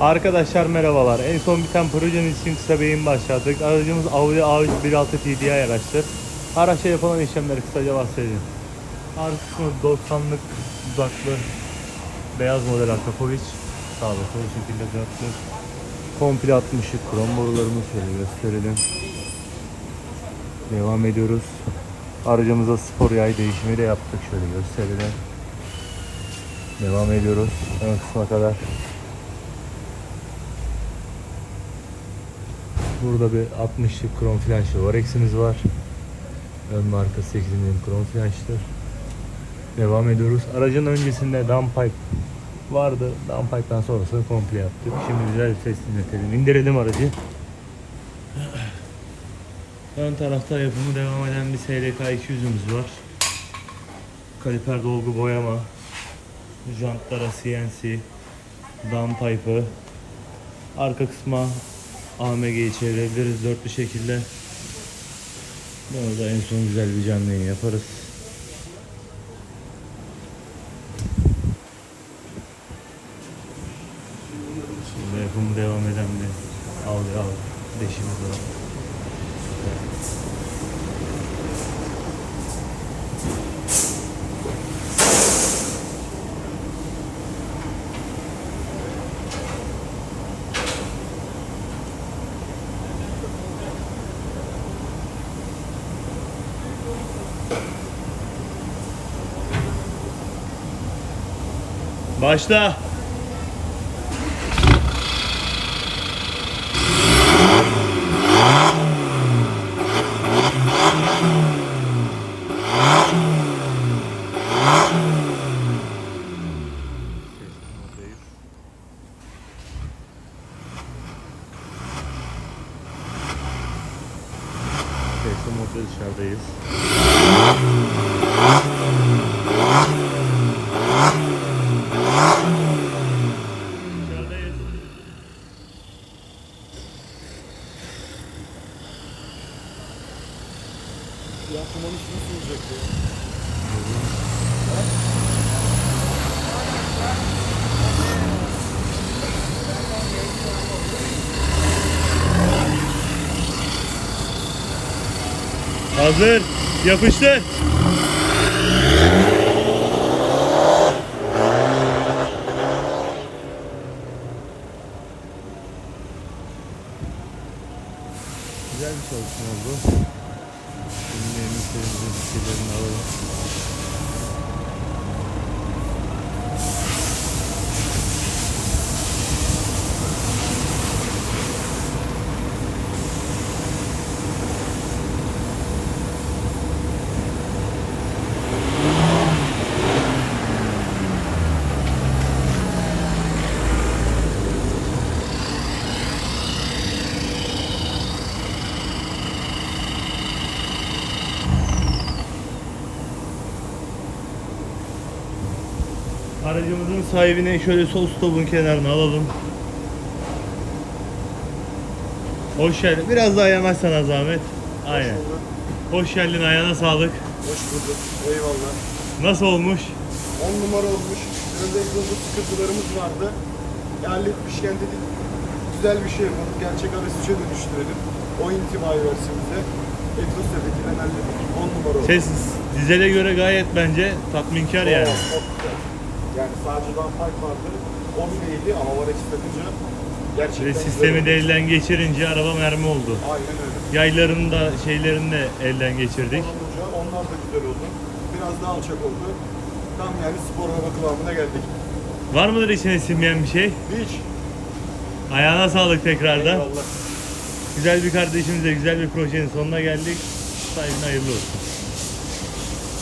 Arkadaşlar merhabalar. En son biten projenin için kısa beyin başlattık. Aracımız Audi A3 1.6 TDI araçtır. Araçta yapılan işlemleri kısaca bahsedeyim. Arka kısmı 90'lık dudaklı beyaz model Akapovic. Sağda sol şekilde dörtlü. Komple 60'lık krom borularımız şöyle gösterelim. Devam ediyoruz. Aracımıza spor yay değişimi de yaptık. Şöyle gösterelim. Devam ediyoruz. Ön kısma kadar. Burada bir 60'lık krom flanşlı Varex'imiz var. Ön marka 8 milim krom flanştır. Devam ediyoruz. Aracın öncesinde downpipe vardı. Downpipe'dan sonrasını komple yaptık. Şimdi güzel ses dinletelim. İndirelim aracı. Ön tarafta yapımı devam eden bir SLK 200'ümüz var. Kaliper dolgu boyama. Jantlara CNC. Downpipe'ı. Arka kısma AMG'yi çevirebiliriz dörtlü şekilde. Burada en son güzel bir canlı yayın yaparız. Şimdi yapımı devam eden bir al al deşimiz var. Başla. Sesli modda dışarıdayız. Ya kuman işi nasıl olacak ya? Hazır. Yapıştır. Güzel bir çalışma oldu. Şimdi müşterimizin fikirlerini alalım. Aracımızın sahibine şöyle sol stopun kenarına alalım. Hoş geldin. Biraz daha yanaşsana zahmet. Aynen. Hoş geldin. Ayağına sağlık. Hoş bulduk. Eyvallah. Nasıl olmuş? 10 numara olmuş. Önde egzozlu sıkıntılarımız vardı. Ya halletmişken dedik güzel bir şey yapalım. Gerçek araçça dönüştürelim. O intibayı versin bize. Egzoz sebebiyle hallettik. 10 numara oldu. Ses dizele göre gayet bence tatminkar yani. Çok güzel. Yani sadece fark vardı. O bileydi ama var takınca gerçekten Ve sistemi de elden geçirince araba mermi oldu. Aynen öyle. Yaylarını da şeylerini de elden geçirdik. Olunca onlar da güzel oldu. Biraz daha alçak oldu. Tam yani spor araba kıvamına geldik. Var mıdır içine sinmeyen bir şey? Hiç. Ayağına sağlık tekrardan. Eyvallah. Güzel bir kardeşimizle güzel bir projenin sonuna geldik. Sahibine hayırlı olsun.